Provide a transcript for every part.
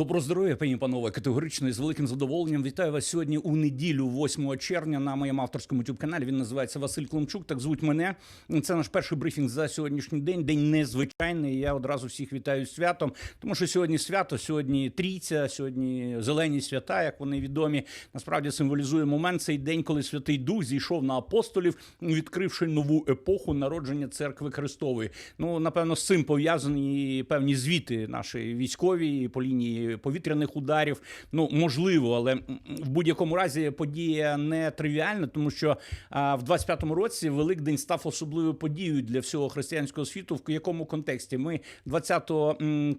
Добро здоров'я, пані панове. Категорично і з великим задоволенням вітаю вас сьогодні у неділю, 8 червня, на моєму авторському youtube каналі. Він називається Василь Климчук. Так звуть мене. Це наш перший брифінг за сьогоднішній день. День незвичайний. Я одразу всіх вітаю святом, тому що сьогодні свято, сьогодні трійця, сьогодні зелені свята, як вони відомі. Насправді символізує момент цей день, коли Святий Дух зійшов на апостолів, відкривши нову епоху народження церкви Христової. Ну напевно, з цим пов'язані певні звіти нашої військові по лінії повітряних ударів. Ну можливо, але в будь-якому разі подія не тривіальна, тому що в 25-му році Великдень став особливою подією для всього християнського світу. В якому контексті ми 20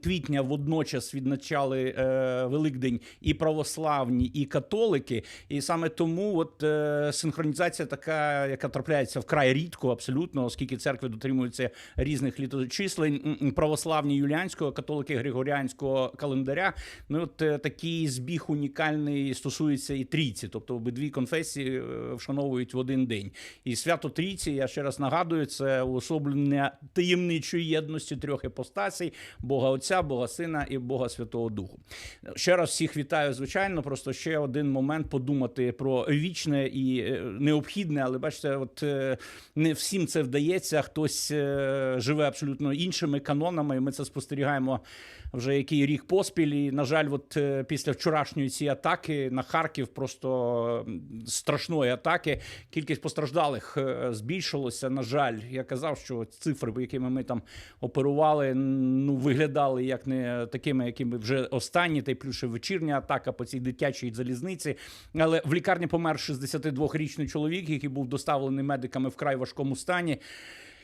квітня водночас відзначали е, Великдень і православні, і католики. І саме тому, от е, синхронізація така, яка трапляється вкрай рідко, абсолютно, оскільки церкви дотримуються різних літочислень, православні юліанського, католики григоріанського календаря. Ну от е, такий збіг унікальний стосується і трійці, тобто обидві конфесії е, вшановують в один день. І свято трійці, я ще раз нагадую, це уособлення таємничої єдності трьох епостасій: Бога Отця, Бога Сина і Бога Святого Духу. Ще раз всіх вітаю, звичайно. Просто ще один момент подумати про вічне і е, необхідне, але бачите, от не всім це вдається. Хтось живе абсолютно іншими канонами. Ми це спостерігаємо вже який рік поспіль. І, на жаль, от е, після вчорашньої цієї атаки на Харків просто страшної атаки. Кількість постраждалих е, збільшилося. На жаль, я казав, що цифри, якими ми там оперували, ну виглядали як не такими, якими вже останні, та й плюс ще вечірня атака по цій дитячій залізниці. Але в лікарні помер 62-річний чоловік, який був доставлений медиками в край важкому стані.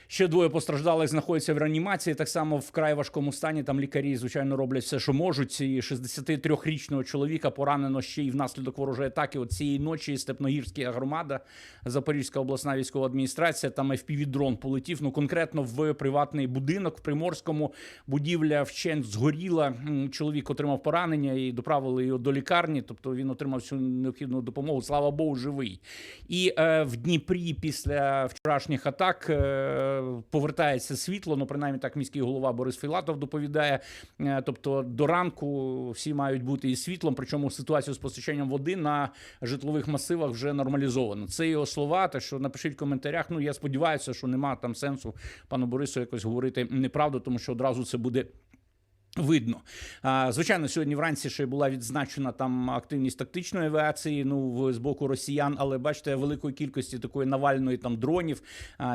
Ще двоє постраждалих знаходяться в реанімації. Так само вкрай важкому стані. Там лікарі, звичайно, роблять все, що можуть. І 63-річного чоловіка поранено ще й внаслідок ворожої атаки. От цієї ночі Степногірська громада, Запорізька обласна військова адміністрація. Там FPV-дрон полетів. Ну конкретно в приватний будинок в Приморському. Будівля вщент згоріла. Чоловік отримав поранення і доправили його до лікарні. Тобто він отримав всю необхідну допомогу. Слава Богу, живий. І е, в Дніпрі після вчорашніх атак е, повертається світло. Ну, принаймні так міський голова Борис Філатов доповідає. Е, тобто до ранку всі мають бути із світлом. Причому ситуацію з постачанням води на житлових масивах вже нормалізовано. Це його слова. Те, що напишіть в коментарях. Ну я сподіваюся, що нема там сенсу пану Борису якось говорити неправду, тому що одразу це буде. Видно, звичайно, сьогодні вранці ще була відзначена там активність тактичної авіації. Ну з боку росіян, але бачите, великої кількості такої навальної там дронів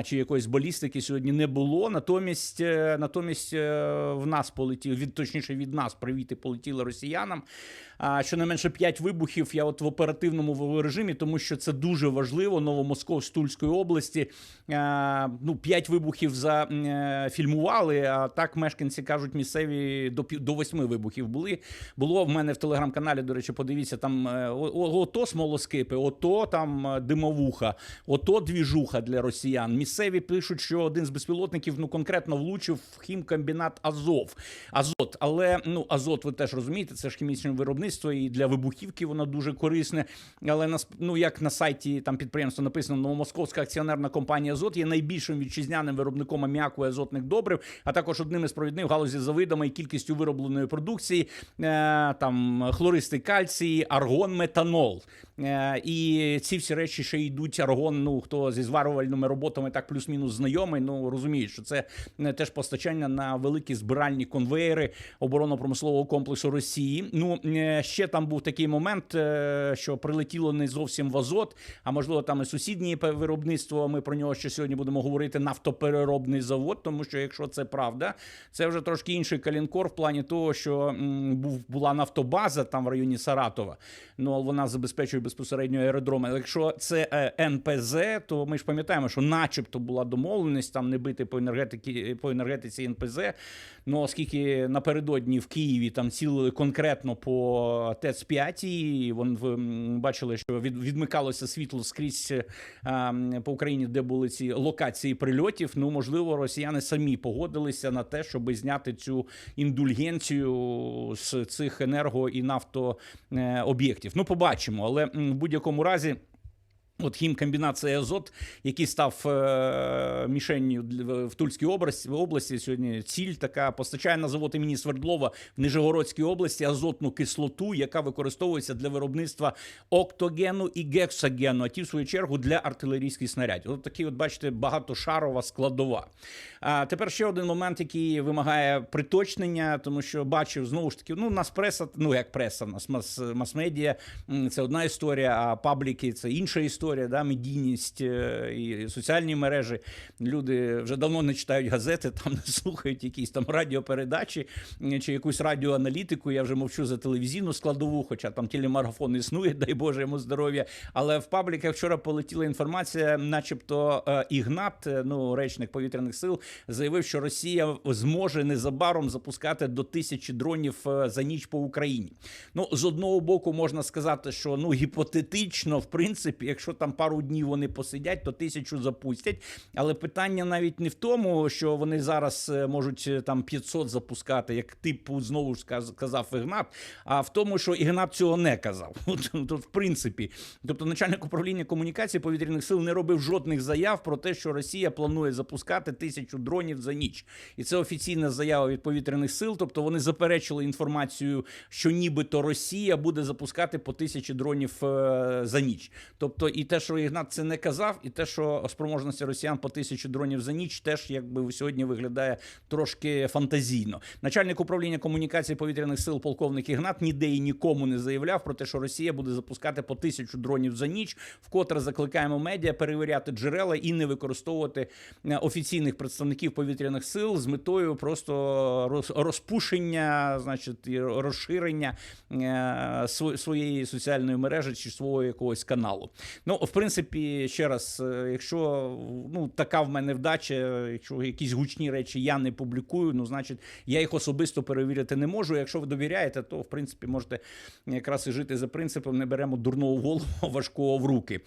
чи якоїсь балістики сьогодні не було. Натомість, е, натомість е, в нас полетів від точніше від нас привіти полетіли росіянам. А щонайменше 5 вибухів. Я от в оперативному режимі, тому що це дуже важливо. Новомосковськ Тульської області. А, ну 5 вибухів зафільмували. А так мешканці кажуть, місцеві до до восьми вибухів були. Було в мене в телеграм-каналі. До речі, подивіться там е, ото смолоскипи, ото там е, димовуха, ото двіжуха для росіян. Місцеві пишуть, що один з безпілотників ну конкретно влучив в хімкомбінат Азов. Азот, але ну азот, ви теж розумієте, це ж хімічне виробництво, і для вибухівки воно дуже корисне. Але нас ну як на сайті там підприємства написано, Новомосковська акціонерна компанія Азот є найбільшим вітчизняним виробником аміаку і азотних добрив, а також одним із провідних галузі за видами і кількістю виробленої продукції, е, там хлористий кальцій, аргон, метанол. Е, і ці всі речі ще йдуть аргон. Ну хто зі зварювальними роботами так плюс-мінус знайомий, ну розуміють, що це е, теж постачання на великі збиральні конвейери оборонно-промислового комплексу Росії. Ну ще там був такий момент, що прилетіло не зовсім в Азот, а можливо там і сусіднє виробництво. Ми про нього ще сьогодні будемо говорити. Нафтопереробний завод, тому що якщо це правда, це вже трошки інший калінкор в плані того, що був була нафтобаза там в районі Саратова. Ну вона забезпечує безпосередньо аеродроми. Якщо це е, НПЗ, то ми ж пам'ятаємо, що, начебто, була домовленість там не бити по енергетиці по енергетиці НПЗ. Ну оскільки напередодні в Києві там цілили конкретно по ТЕЦ 5 і вон ви бачили, що від, відмикалося світло скрізь е, м, по Україні, де були ці локації прильотів. Ну можливо, росіяни самі погодилися на те, щоб зняти цю індульгенцію з цих енерго і нафтооб'єктів. Ну, побачимо, але в будь-якому разі. От хімкомбінат «Це Азот, який став е, мішенню в Тульській області, області сьогодні ціль така постачає на завод імені Свердлова в Нижегородській області азотну кислоту, яка використовується для виробництва октогену і гексогену, а ті, в свою чергу, для артилерійських снарядів. От такі, от бачите, багатошарова складова. А тепер ще один момент, який вимагає приточнення, тому що бачив знову ж таки, ну, нас преса, ну як преса, нас мас, мас-медіа це одна історія, а пабліки це інша історія, да, медійність е, і соціальні мережі. Люди вже давно не читають газети, там не слухають якісь там радіопередачі чи якусь радіоаналітику. Я вже мовчу за телевізійну складову, хоча там телемарафон існує, дай Боже йому здоров'я. Але в пабліках вчора полетіла інформація, начебто е, Ігнат, е, ну речник повітряних сил, заявив, що Росія зможе незабаром запускати до тисячі дронів за ніч по Україні. Ну з одного боку, можна сказати, що ну гіпотетично, в принципі, якщо там пару днів вони посидять, то тисячу запустять. Але питання навіть не в тому, що вони зараз е, можуть е, там 500 запускати, як типу знову ж сказ- казав Ігнат, а в тому, що Ігнат цього не казав. Тут, в принципі, тобто начальник управління комунікації повітряних сил не робив жодних заяв про те, що Росія планує запускати тисячу дронів за ніч, і це офіційна заява від повітряних сил. Тобто вони заперечили інформацію, що нібито Росія буде запускати по тисячі дронів е, за ніч. Тобто, і те, що Ігнат це не казав, і те, що спроможності росіян по тисячі дронів за ніч, теж якби сьогодні виглядає трошки фантазійно. Начальник управління комунікації повітряних сил, полковник Ігнат, ніде і нікому не заявляв про те, що Росія буде запускати по тисячу дронів за ніч. Вкотре закликаємо медіа перевіряти джерела і не використовувати е, офіційних представників повітряних сил з метою просто роз- розпушення, значить, і розширення е, своєї соціальної мережі чи свого якогось каналу. Ну, в принципі, ще раз, е, якщо ну така в мене вдача, якщо якісь гучні речі я не публікую, ну значить я їх особисто перевірити не можу. Якщо ви довіряєте, то в принципі можете якраз і жити за принципом, не беремо дурного голову, важкого в руки.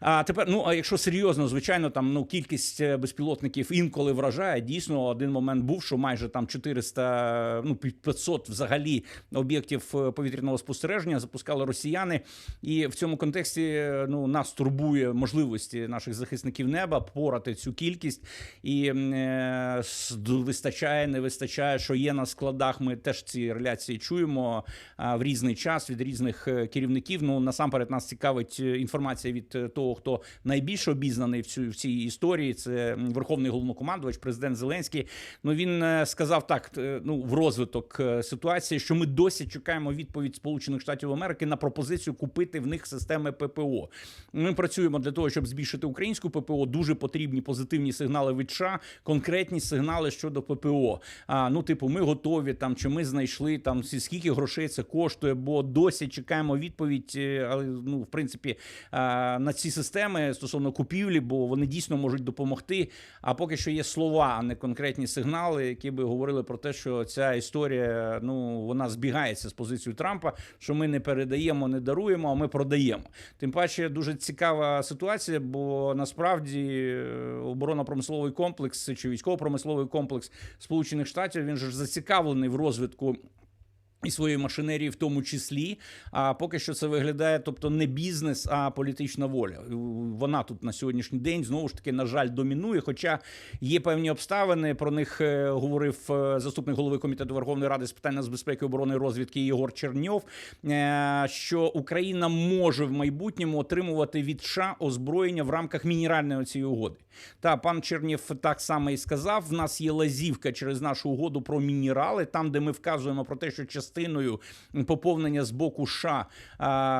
А тепер, ну а якщо серйозно, звичайно, там ну кількість е, безпілотників інколи вражає. Дійсно, один момент був, що майже там 400, ну під 500 взагалі об'єктів е, повітряного спостереження запускали росіяни. І в цьому контексті ну нас турбує можливості наших захисників неба порати цю кількість. І е, вистачає, не вистачає, що є на складах. Ми теж ці реляції чуємо в різний час від різних е, керівників. Ну насамперед нас цікавить е, інформація від того, хто найбільш обізнаний в цю в цій історії. Це верховний головнокомандувач, президент Зеленський. Ну він сказав так: ну в розвиток ситуації, що ми досі чекаємо відповідь Сполучених Штатів Америки на пропозицію купити в них системи ППО. Ми працюємо для того, щоб збільшити українську ППО. Дуже потрібні позитивні сигнали від США, конкретні сигнали щодо ППО. А ну, типу, ми готові там, чи ми знайшли там скільки грошей це коштує, бо досі чекаємо відповідь. е, Але ну, в принципі, на ці системи стосовно купівлі, бо вони дійсно можуть допомогти. А поки що є слова, а не конкретні сигнали, які би говорили про те, що ця історія ну вона збігається з позицією Трампа, що ми не передаємо, не даруємо, а ми продаємо. Тим паче дуже цікава ситуація, бо насправді е, оборонно-промисловий комплекс чи військово-промисловий комплекс Сполучених Штатів він ж зацікавлений в розвитку. І своєї машинерії, в тому числі, а поки що це виглядає, тобто не бізнес, а політична воля. Вона тут на сьогоднішній день знову ж таки, на жаль, домінує. Хоча є певні обставини. Про них е, говорив е, заступник голови комітету Верховної Ради з питань нацбезпеки, оборони і розвідки Єгор Черньов. е, Що Україна може в майбутньому отримувати від США озброєння в рамках мінеральної цієї угоди. Та пан Чернєв так само і сказав: в нас є лазівка через нашу угоду про мінерали, там, де ми вказуємо про те, що частиною поповнення з боку США,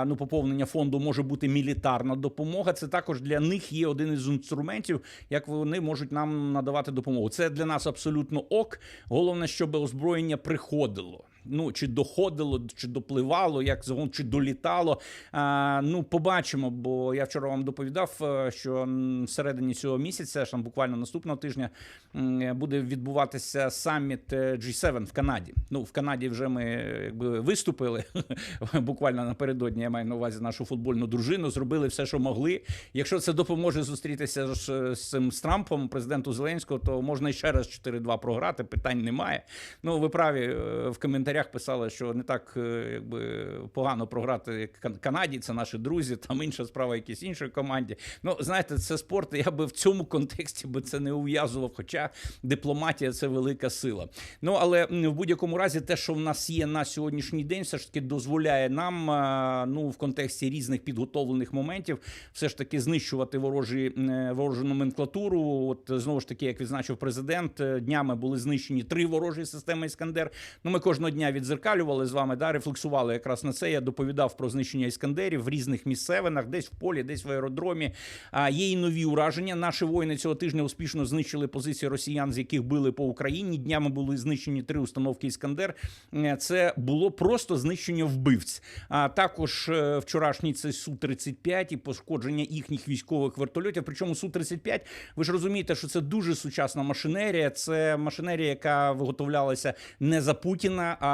ну поповнення фонду може бути мілітарна допомога. Це також для них є один із інструментів, як вони можуть нам надавати допомогу. Це для нас абсолютно ок. Головне, щоб озброєння приходило. Ну чи доходило, чи допливало, як загалом, чи долітало. А, ну, побачимо, бо я вчора вам доповідав, е, що всередині цього місяця, там буквально наступного тижня, буде відбуватися саміт е, G7 в Канаді. Ну, в Канаді вже ми е, якби виступили буквально напередодні. Я маю на увазі нашу футбольну дружину. Зробили все, що могли. Якщо це допоможе зустрітися з, цим з Трампом, президенту Зеленського, то можна ще раз 4-2 програти. Питань немає. Ну, ви праві в коментарі коментарях писали, що не так е, якби погано програти Канаді, це наші друзі, там інша справа, якісь іншої команді. Ну, знаєте, це спорт. Я би в цьому контексті би це не ув'язував. Хоча дипломатія це велика сила. Ну але в будь-якому разі, те, що в нас є на сьогоднішній день, все ж таки дозволяє нам ну в контексті різних підготовлених моментів, все ж таки знищувати ворожі е, ворожу номенклатуру. От е, знову ж таки, як відзначив президент, е, днями були знищені три ворожі системи Іскандер. Ну ми кожного дня відзеркалювали з вами, да, рефлексували якраз на це. Я доповідав про знищення іскандерів в різних місцевинах, десь в полі, десь в аеродромі. А є і нові ураження. Наші воїни цього тижня успішно знищили позиції росіян, з яких били по Україні. Днями були знищені три установки Іскандер. Е, Це було просто знищення вбивць. А також е, вчорашній це су 35 і пошкодження їхніх військових вертольотів. Причому су 35 ви ж розумієте, що це дуже сучасна машинерія. Це машинерія, яка виготовлялася не за Путіна, а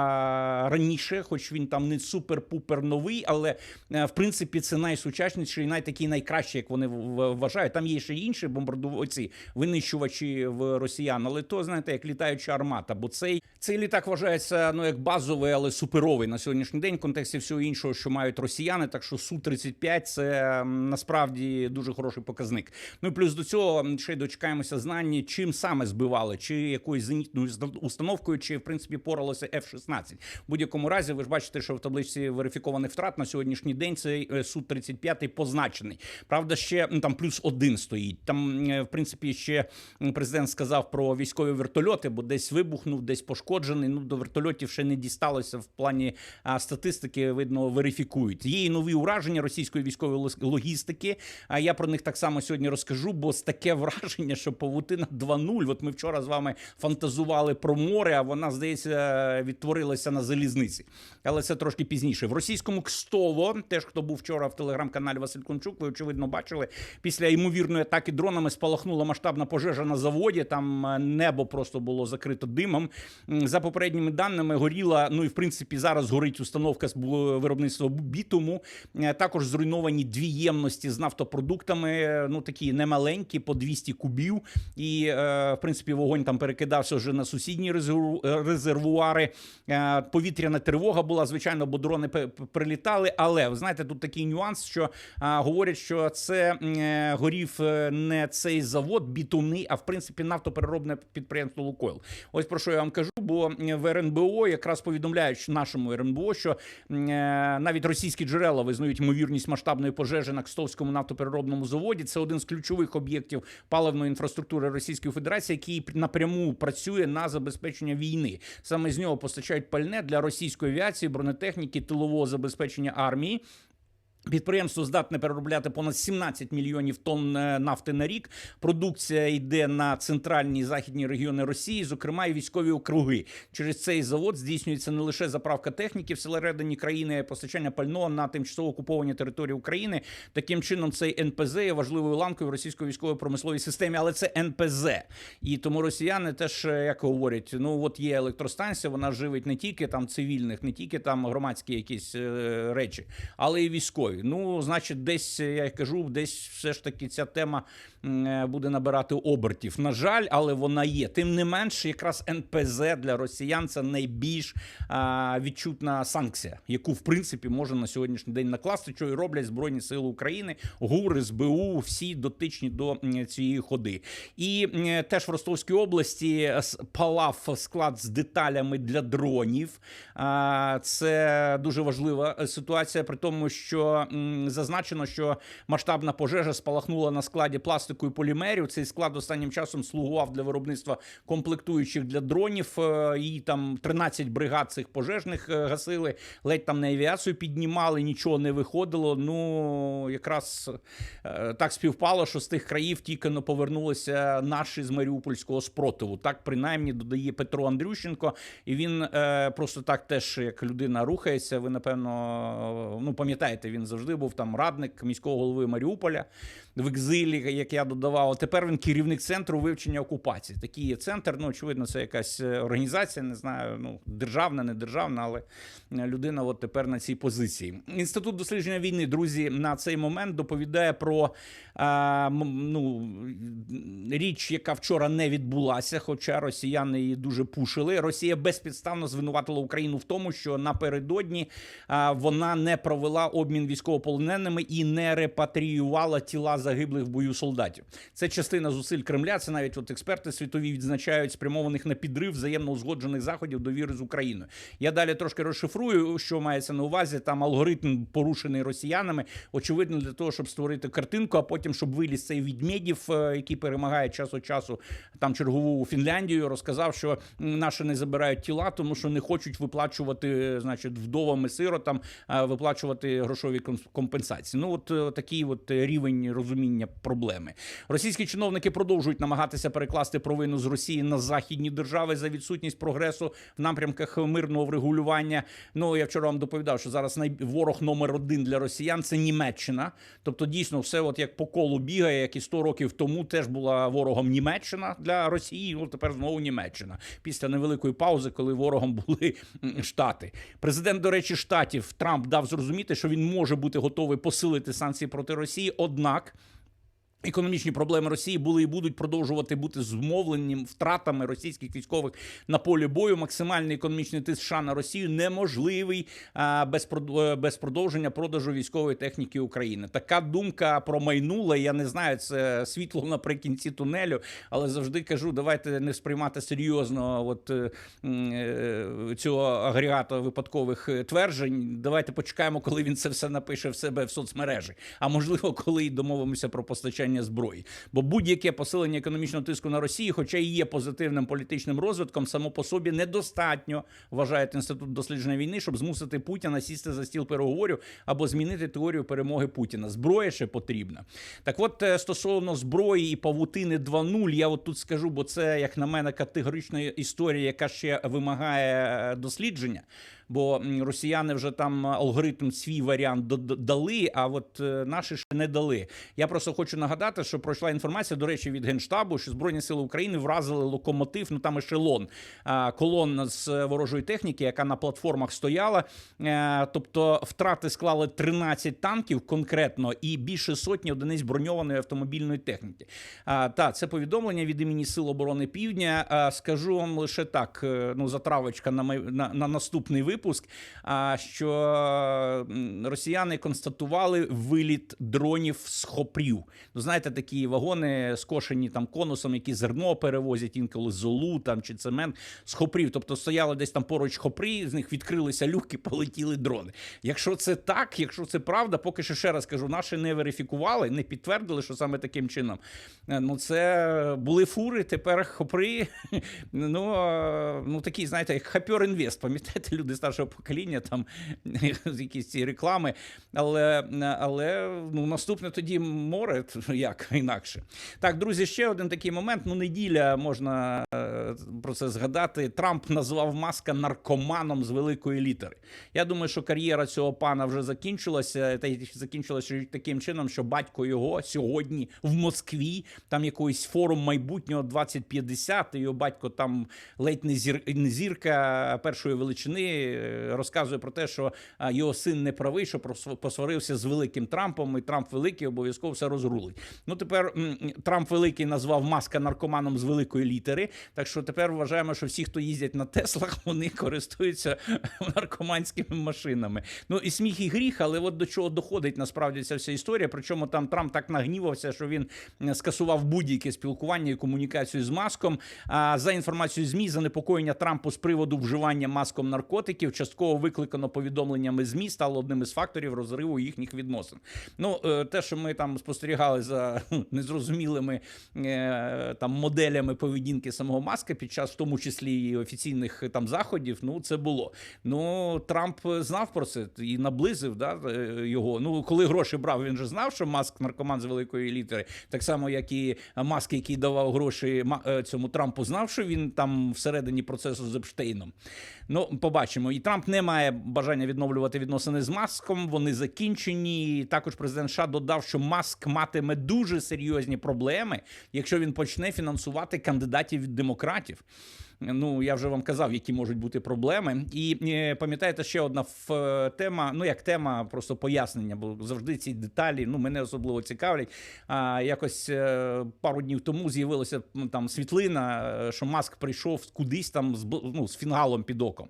раніше, хоч він там не супер-пупер новий, але е, в принципі це найсучасніший і найтакий найкращий, як вони вважають. Там є ще інші бомбардувачі, винищувачі в росіян, але то знаєте, як літаюча армата. Бо цей цей літак вважається ну як базовий, але суперовий на сьогоднішній день в контексті всього іншого, що мають росіяни. Так що су 35 це насправді дуже хороший показник. Ну і плюс до цього ще й дочекаємося знань, чим саме збивали, чи якоюсь зенітною установкою, чи в принципі поралося F-16. В будь-якому разі, ви ж бачите, що в таблиці верифікованих втрат на сьогоднішній день цей е, су 35 позначений. Правда, ще м, там плюс один стоїть. Там, е, в принципі, ще президент сказав про військові вертольоти, бо десь вибухнув, десь пошкоджений. Ну до вертольотів ще не дісталося в плані а, статистики. Видно, верифікують. Є і нові ураження російської військової логістики. А я про них так само сьогодні розкажу, бо таке враження, що павутина 2.0. От ми вчора з вами фантазували про море, а вона здається відтворилася на залізниці. Але це трошки пізніше. В російському Кстово, теж хто був вчора в телеграм-каналі Василь Кончук, ви очевидно бачили. Після ймовірної атаки дронами спалахнула масштабна пожежа на заводі. Там е, небо просто було закрито димом. За попередніми даними горіла. Ну і в принципі зараз горить установка з виробництва бітуму. Е, Також зруйновані дві ємності з нафтопродуктами. е, Ну такі немаленькі, по 200 кубів. І в принципі вогонь там перекидався вже на сусідні резерву- резервуари. Е, Повітряна тривога була звичайно, бо дрони прилітали. Але ви знаєте, тут такий нюанс, що говорять, що це е, горів е, не цей завод бітумний, а в принципі нафтопереробне підприємство Лукойл. Ось про що я вам кажу. Бо е, в РНБО якраз повідомляють нашому РНБО, що е, навіть російські джерела визнають ймовірність масштабної пожежі на Кстовському нафтопереробному заводі. Це один з ключових об'єктів паливної інфраструктури Російської Федерації, який напряму працює на забезпечення війни. Саме з нього постачають пальне для російської авіації, бронетехніки, тилового забезпечення армії. Підприємство здатне переробляти понад 17 мільйонів тонн е, нафти на рік. Продукція йде на центральні і західні регіони Росії, зокрема і військові округи. Через цей завод здійснюється не лише заправка техніки всередині країни, а й постачання пального на тимчасово окуповані території України. Таким чином, цей НПЗ є важливою ланкою в російської військової промисловій системі, але це НПЗ. І тому росіяни теж е, як говорять: ну от є електростанція, вона живить не тільки там цивільних, не тільки там громадські якісь е, речі, але і військові. Ну, значить, десь е, я кажу, десь все ж таки ця тема е, буде набирати обертів. На жаль, але вона є. Тим не менш, якраз НПЗ для росіян це найбільш відчутна санкція, яку в принципі може на сьогоднішній день накласти, що і роблять Збройні Сили України, ГУР, СБУ, всі дотичні до цієї ходи. І теж в Ростовській області с- палав склад з деталями для дронів. Це дуже важлива е, ситуація, при тому, що зазначено, що масштабна пожежа спалахнула на складі пластику і полімерів. Цей склад останнім часом слугував для виробництва комплектуючих для дронів. Е, І там 13 бригад цих пожежних е, гасили, ледь там на авіацію піднімали, нічого не виходило. Ну якраз е, так співпало, що з тих країв тільки но повернулися наші з Маріупольського спротиву. Так принаймні додає Петро Андрющенко, і він просто так теж як людина рухається. Ви напевно ну пам'ятаєте, він завжди був там радник міського голови Маріуполя. В екзилі, як я додавав. Тепер він керівник центру вивчення окупації. Такий є центр. Ну, очевидно, це якась е, організація, не знаю, ну державна, не державна, але е, людина от тепер на цій позиції. Інститут дослідження війни, друзі, на цей момент доповідає про а, ну, річ, яка вчора не відбулася, хоча росіяни її дуже пушили. Росія безпідставно звинуватила Україну в тому, що напередодні а, вона не провела обмін військовополоненими і не репатріювала тіла загиблих в бою солдатів. Це частина зусиль Кремля. Це навіть от експерти світові відзначають спрямованих на підрив взаємно узгоджених заходів довіри з Україною. Я далі трошки розшифрую, що мається на увазі. Там алгоритм порушений росіянами. Очевидно, для того, щоб створити картинку, а потім щоб виліз цей відмедів, е, який перемагає час від часу там чергову Фінляндію, розказав, що наші не забирають тіла, тому що не хочуть виплачувати, значить, вдовам і сиротам виплачувати грошові ком- компенсації. Ну от е, такий от рівень розуміння проблеми. Російські чиновники продовжують намагатися перекласти провину з Росії на західні держави за відсутність прогресу в напрямках мирного врегулювання. Ну я вчора вам доповідав, що зараз ворог номер один для росіян це Німеччина. Тобто, дійсно, все, от як по колу бігає, як і 100 років тому теж була ворогом Німеччина для Росії. Ну тепер знову Німеччина після невеликої паузи, коли ворогом були штати. Президент, до речі, штатів Трамп дав зрозуміти, що він може бути готовий посилити санкції проти Росії. Однак Економічні проблеми Росії були і будуть продовжувати бути зумовлені втратами російських військових на полі бою. Максимальний економічний тиск США на Росію неможливий без е, без продовження продажу військової техніки України. Така думка промайнула. Я не знаю, це світло наприкінці тунелю, але завжди кажу, давайте не сприймати серйозно от е, е, цього агрегата випадкових тверджень. Давайте почекаємо, коли він це все напише в себе в соцмережі. А можливо, коли й домовимося про постачання зброї. Бо будь-яке посилення економічного тиску на Росію, хоча і є позитивним політичним розвитком, само по собі недостатньо вважає інститут дослідження війни, щоб змусити Путіна сісти за стіл переговорів або змінити теорію перемоги Путіна. Зброя ще потрібна. Так, от е, стосовно зброї і павутини 2.0, я от тут скажу, бо це як на мене категорична історія, яка ще вимагає е, дослідження. Бо росіяни вже там алгоритм свій варіант дали, а от е, наші ще не дали. Я просто хочу нагадати, що пройшла інформація, до речі, від генштабу, що збройні сили України вразили локомотив, ну там ешелон, а, колонна з е, ворожої техніки, яка на платформах стояла. Е, Тобто втрати склали 13 танків конкретно і більше сотні одиниць броньованої автомобільної техніки. Та це повідомлення від імені Сил оборони Півдня. Скажу вам лише так: е, ну затравочка на на, на наступний випуск. А що росіяни констатували виліт дронів з хопрів. Ну, знаєте, такі вагони скошені там конусом, які зерно перевозять інколи золу там чи цемент з хопрів. Тобто стояли десь там поруч хопрі, з них відкрилися люки, полетіли дрони. Якщо це так, якщо це правда, поки що ще раз кажу, наші не верифікували, не підтвердили, що саме таким чином. Е, Ну, це були фури, тепер хопри. Ну, ну такі, знаєте, як Хапер Інвест. Пам'ятаєте, люди старшого покоління, там якісь ці реклами. Але, але ну, наступне тоді море, як інакше. Так, друзі, ще один такий момент. Ну, неділя можна е, про це згадати. Трамп назвав Маска наркоманом з великої літери. Я думаю, що кар'єра цього пана вже закінчилася, та й закінчилася таким чином, що батько його сьогодні в Москві, там якийсь форум майбутнього 2050, і його батько там ледь не зір, зірка першої величини, розказує про те, що його син не правий, що посварився з великим Трампом, і Трамп великий обов'язково все розрулить. Ну тепер Трамп великий назвав маска наркоманом з великої літери. Так що тепер вважаємо, що всі, хто їздять на Теслах, вони користуються наркоманськими машинами. Ну і сміх і гріх, але от до чого доходить насправді ця вся історія. Причому там Трамп так нагнівався, що він е, скасував будь-яке спілкування і комунікацію з маском. А за інформацією змі, занепокоєння Трампу з приводу вживання маском наркотиків частково викликано повідомленнями змі, стало одним із факторів розриву їхніх відносин. Ну е, те, що ми там спостерігали за незрозумілими е, там моделями поведінки самого маска під час, в тому числі і офіційних е, там заходів. Ну це було. Ну Трамп знав про це і наблизив да, його. Ну коли гроші брав, він же знав, що маск наркоман з великої літери, так само як і маск, який давав гроші цьому Трампу, знав, що він там всередині процесу з Епштейном. Ну, побачимо. І Трамп не має бажання відновлювати відносини з Маском. Вони закінчені. І Також президент США додав, що Маск матиме дуже серйозні проблеми, якщо він почне фінансувати кандидатів від демократів. Ну я вже вам казав, які можуть бути проблеми. І е, пам'ятаєте, ще одна ф- е, тема. Ну як тема, просто пояснення, бо завжди ці деталі ну мене особливо цікавлять. А якось е, пару днів тому з'явилася там світлина, що Маск прийшов кудись там з ну, з фінгалом під оком.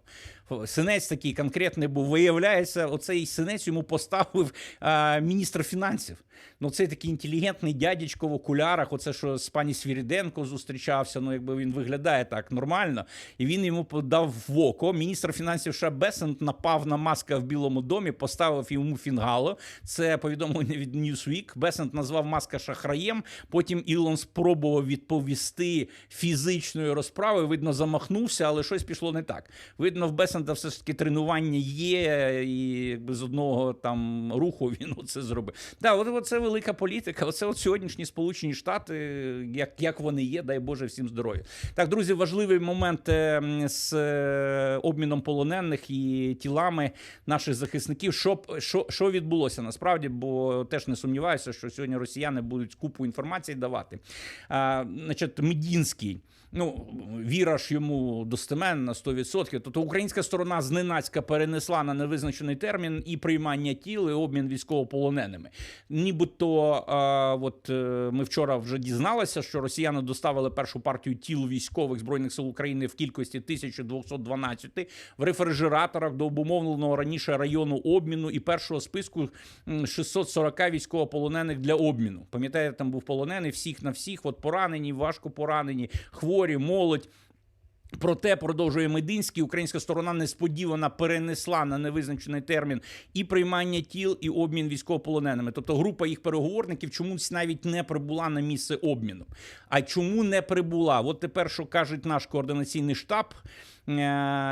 Синець такий конкретний був. Виявляється, оцей синець йому поставив а, міністр фінансів. Ну, цей такий інтелігентний дядечко в окулярах. Оце що з пані Свіріденко зустрічався. Ну, якби він виглядає так нормально. І він йому подав в око. Міністр фінансів США Бесент напав на маска в Білому домі, поставив йому фінгало. Це повідомлення від Newsweek. Бесент назвав маска шахраєм. Потім Ілон спробував відповісти фізичною розправою. Видно, замахнувся, але щось пішло не так. Видно, в Бесента все ж таки тренування є, і якби з одного там руху він це зробив. Да, от, це велика політика. Оце от сьогоднішні Сполучені Штати, як, як вони є, дай Боже всім здоров'я. Так, друзі, важливий момент е, з е, обміном полонених і тілами наших захисників. Що, що, що відбулося насправді? Бо теж не сумніваюся, що сьогодні росіяни будуть купу інформації давати. А, значить, Медінський. Ну, віра ж йому достеменна на 100%. Тобто українська сторона зненацька перенесла на невизначений термін і приймання тіл, і обмін військовополоненими. Нібито а, от, е, ми вчора вже дізналися, що росіяни доставили першу партію тіл військових збройних сил України в кількості 1212 в рефрижераторах до обумовленого раніше району обміну і першого списку м, 640 військовополонених для обміну. Пам'ятаєте, там був полонений всіх на всіх, от поранені, важко поранені, хворі, молодь. Проте продовжує Мединський. Українська сторона несподівано перенесла на невизначений термін і приймання тіл, і обмін військовополоненими. Тобто група їх переговорників чомусь навіть не прибула на місце обміну. А чому не прибула? От тепер, що кажуть наш координаційний штаб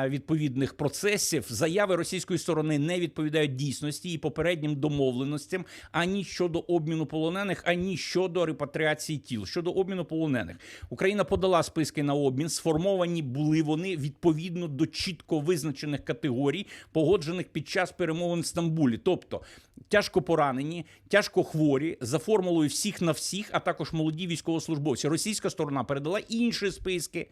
відповідних процесів, заяви російської сторони не відповідають дійсності і попереднім домовленостям ані щодо обміну полонених, ані щодо репатріації тіл. Щодо обміну полонених, Україна подала списки на обмін. Сформовані були вони відповідно до чітко визначених категорій, погоджених під час перемовин в Стамбулі. Тобто тяжко поранені, тяжко хворі за формулою всіх на всіх, а також молоді військовослужбовці. Російська сторона передала інші списки.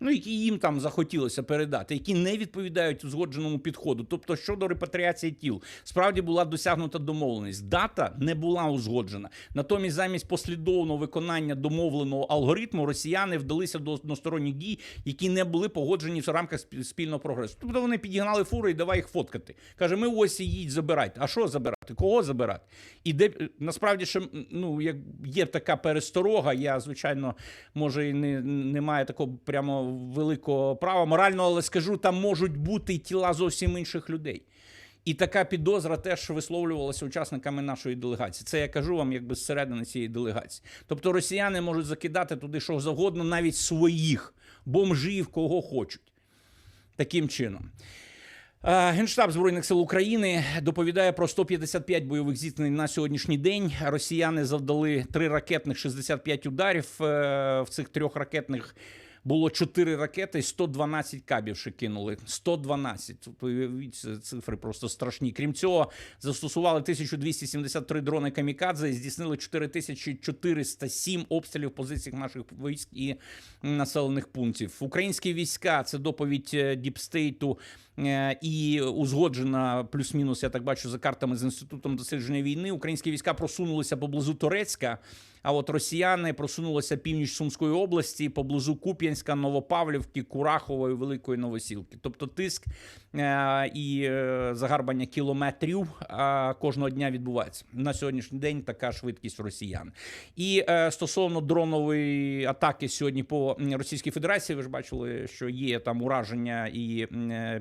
Ну, які їм там захотілося передати, які не відповідають узгодженому підходу. Тобто щодо репатріації тіл, справді була досягнута домовленість. Дата не була узгоджена. Натомість, замість послідовного виконання домовленого алгоритму, росіяни вдалися до односторонніх дій, які не були погоджені в рамках спі- спільного прогресу. Тобто вони підігнали фури і давай їх фоткати. Каже, ми ось їдь забирайте. А що забирати? Кого забирати? І де насправді ще ну як є така пересторога. Я звичайно може і не, не маю такого прямо великого права морального, але скажу, там можуть бути й тіла зовсім інших людей. І така підозра теж висловлювалася учасниками нашої делегації. Це я кажу вам, якби зсередини цієї делегації. Тобто росіяни можуть закидати туди що завгодно, навіть своїх бомжів, кого хочуть. Таким чином. Е, Генштаб збройних сил України доповідає про 155 бойових зіткнень на сьогоднішній день. Росіяни завдали три ракетних 65 ударів. Е, В цих трьох ракетних було 4 ракети, і 112 кабів ще кинули. 112. Тут цифри просто страшні. Крім цього, застосували 1273 дрони камікадзе і здійснили 4407 обстрілів позицій наших військ і населених пунктів. Українські війська це доповідь е, Діпстейту е, і узгоджена плюс-мінус, я так бачу, за картами з інститутом дослідження війни. Українські війська просунулися поблизу Турецька. А от росіяни просунулися північ Сумської області поблизу Куп'янська, Новопавлівки, Курахової, Великої Новосілки. Тобто тиск е, і е, загарбання кілометрів кожного дня відбувається. На сьогоднішній день така швидкість росіян. І е, стосовно дронової атаки сьогодні по Російській Федерації, ви ж бачили, що є там ураження і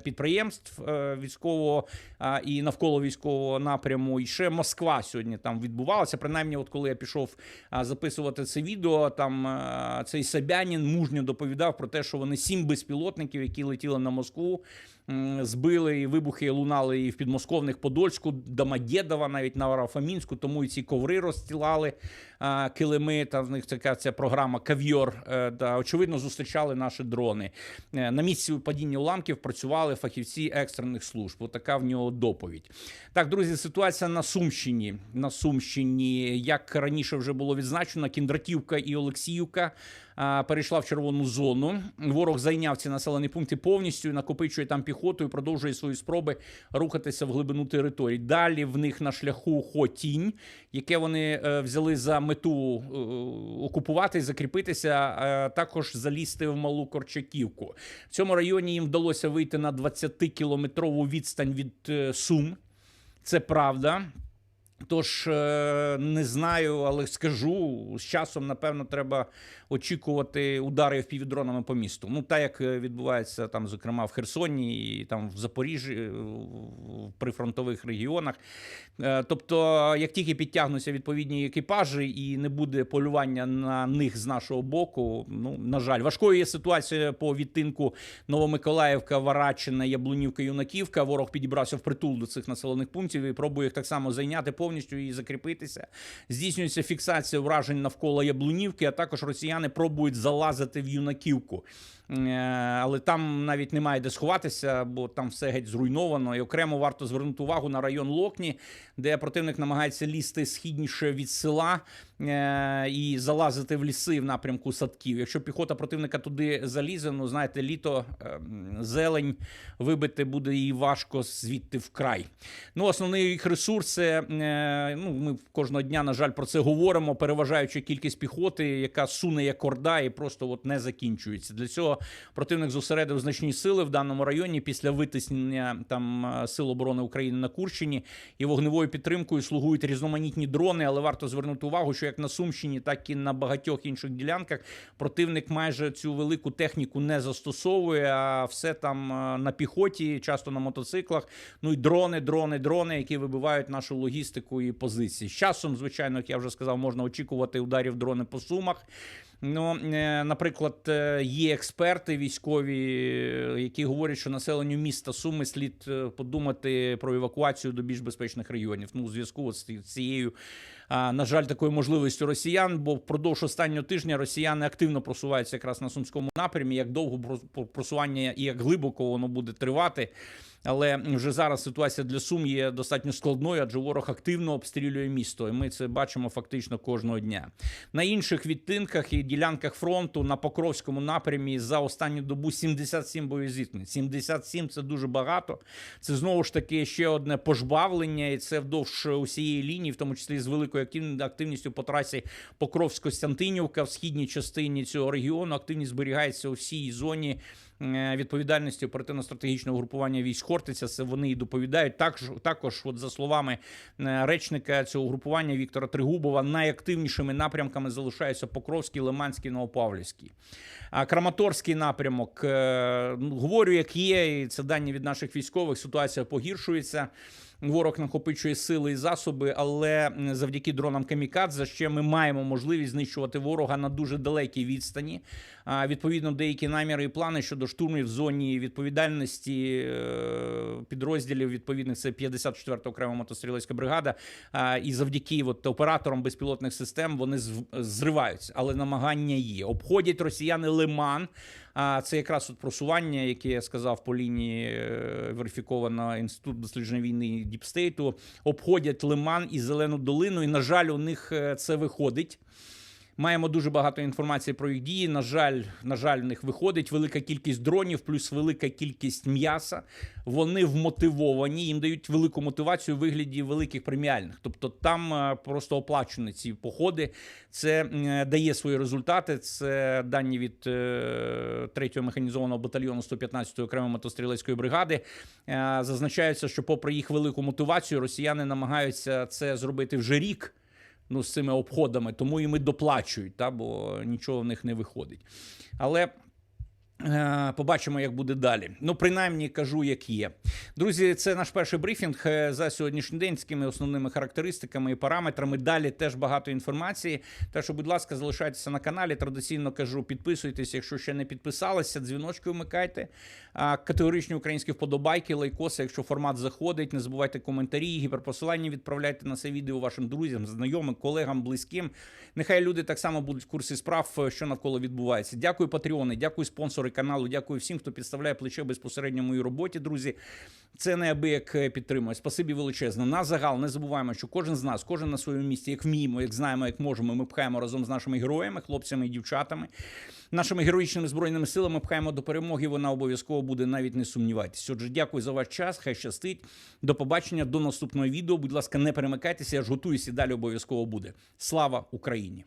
підприємств військового і навколо військового напряму. І ще Москва сьогодні там відбувалася. Принаймні, от коли я пішов записувати це відео, там цей Собянін мужньо доповідав про те, що вони сім безпілотників, які летіли на Москву, збили і вибухи лунали і в підмосковних Подольську, Домодєдова, навіть на Варафамінську, тому і ці коври розстілали килими. Та в них така ця програма Кав'йор. е, Да, очевидно, зустрічали наші дрони. Е, На місці падіння уламків працювали фахівці екстрених служб. Отака в нього доповідь. Так, друзі, ситуація на Сумщині. На Сумщині, як раніше вже було відзначено, Кіндратівка і Олексіївка перейшла в червону зону. Ворог зайняв ці населені пункти повністю, накопичує там піхоту і продовжує свої спроби рухатися в глибину території. Далі в них на шляху Хотінь, яке вони е, взяли за мету е, окупувати, закріпитися, е, також залізти в малу Корчаківку. В цьому районі їм вдалося вийти на 20-кілометрову відстань від Сум. Це правда. Тож е, не знаю, але скажу з часом, напевно, треба очікувати ударів півдронами по місту. Ну, так як е, відбувається там, зокрема в Херсоні і там в Запоріжжі, прифронтових регіонах. Е, Тобто, як тільки підтягнуться відповідні екіпажі і не буде полювання на них з нашого боку, ну на жаль, важкою є ситуація по відтинку Новомиколаївка, Варачина, Яблунівка, Юнаківка. Ворог підібрався в притул до цих населених пунктів і пробує їх так само зайняти повністю і закріпитися. Здійснюється фіксація вражень навколо Яблунівки, а також росіяни пробують залазити в Юнаківку. Е, Але там навіть немає де сховатися, бо там все геть зруйновано. І окремо варто звернути увагу на район Локні, де противник намагається лізти східніше від села е, і залазити в ліси в напрямку садків. Якщо піхота противника туди залізе, ну знаєте, літо е, зелень вибити буде її важко звідти вкрай. Ну, основний їх ресурс це, е, ну, ми кожного дня, на жаль, про це говоримо. Переважаюча кількість піхоти, яка суне як орда і просто от не закінчується. Для цього противник зосередив значні сили в даному районі після витиснення там е, сил оборони України на Курщині і вогневою підтримкою слугують різноманітні дрони. Але варто звернути увагу, що як на Сумщині, так і на багатьох інших ділянках противник майже цю велику техніку не застосовує, а все там е, на піхоті, часто на мотоциклах. Ну і дрони, дрони, дрони, які вибивають нашу логістику і позиції. З часом, звичайно, як я вже сказав, можна очікувати ударів дрони по сумах. Ну, е, наприклад, е, є експерти військові, які говорять, що населенню міста Суми слід е, подумати про евакуацію до більш безпечних регіонів. Ну, у зв'язку з цією, на жаль, такою можливістю росіян, бо впродовж останнього тижня росіяни активно просуваються якраз на сумському напрямі. Як довго просування і як глибоко воно буде тривати. Але вже зараз ситуація для Сум є достатньо складною, адже ворог активно обстрілює місто, і ми це бачимо фактично кожного дня. На інших відтинках і ділянках фронту на Покровському напрямі за останню добу 77 боєзіткнень. 77 – це дуже багато. Це знову ж таки ще одне пожбавлення, і це вдовж усієї лінії, в тому числі з великою актив- активністю по трасі Покровсько-Стянтинівка в східній частині цього регіону. Активність зберігається у всій зоні відповідальності оперативно-стратегічного групування військ Хортиця. Це вони і доповідають. Також, також, от за словами е, речника цього групування Віктора Тригубова, найактивнішими напрямками залишаються Покровський, Лиманський, Новопавлівський. А Краматорський напрямок е, ну, говорю, як є, і це дані від наших військових. Ситуація погіршується. Ворог накопичує сили і засоби, але завдяки дронам Камікадзе ще ми маємо можливість знищувати ворога на дуже далекій відстані. Відповідно, деякі наміри і плани щодо штурмів в зоні відповідальності е, підрозділів відповідних це 54-та окрема мотострілецька бригада. І завдяки от, операторам безпілотних систем вони зриваються, але намагання є. Обходять росіяни лиман. А це якраз от просування, яке я сказав по лінії е, верифіковано інститут дослідження війни Діпстейту, обходять Лиман і Зелену долину. І на жаль, у них е, це виходить. Маємо дуже багато інформації про їх дії. На жаль, на жаль, в них виходить велика кількість дронів, плюс велика кількість м'яса. Вони вмотивовані, їм дають велику мотивацію у вигляді великих преміальних. Тобто там е, просто оплачені ці походи. Це е, дає свої результати. Це дані від 3-го механізованого батальйону 115-ї окремої мотострілецької бригади. Е, Зазначається, що, попри їх велику мотивацію, росіяни намагаються це зробити вже рік ну, з цими обходами, тому і ми доплачують, та, бо нічого в них не виходить. Але Побачимо, як буде далі. Ну, принаймні кажу, як є. Друзі, це наш перший брифінг е, за сьогоднішній день з такими основними характеристиками і параметрами. Далі теж багато інформації. Так що, будь ласка, залишайтеся на каналі. Традиційно кажу, підписуйтесь, якщо ще не підписалися, дзвіночки вмикайте. Категоричні українські вподобайки, лайкоси, якщо формат заходить. Не забувайте коментарі, гіперпосилання відправляйте на це відео вашим друзям, знайомим, колегам, близьким. Нехай люди так само будуть в курсі справ, е, що навколо відбувається. Дякую, патреони, дякую спонсори каналу. Дякую всім, хто підставляє плече безпосередньо моїй роботі, друзі. Це неабияк е, підтримує. Спасибі величезне. На загал не забуваємо, що кожен з нас, кожен на своєму місці, як вміємо, як знаємо, як можемо. Ми пхаємо разом з нашими героями, хлопцями і дівчатами. Нашими героїчними збройними силами пхаємо до перемоги. Вона обов'язково буде, навіть не сумнівайтесь. Отже, дякую за ваш час. Хай щастить. До побачення, до наступного відео. Будь ласка, не перемикайтеся. Я ж готуюся далі обов'язково буде. Слава Україні!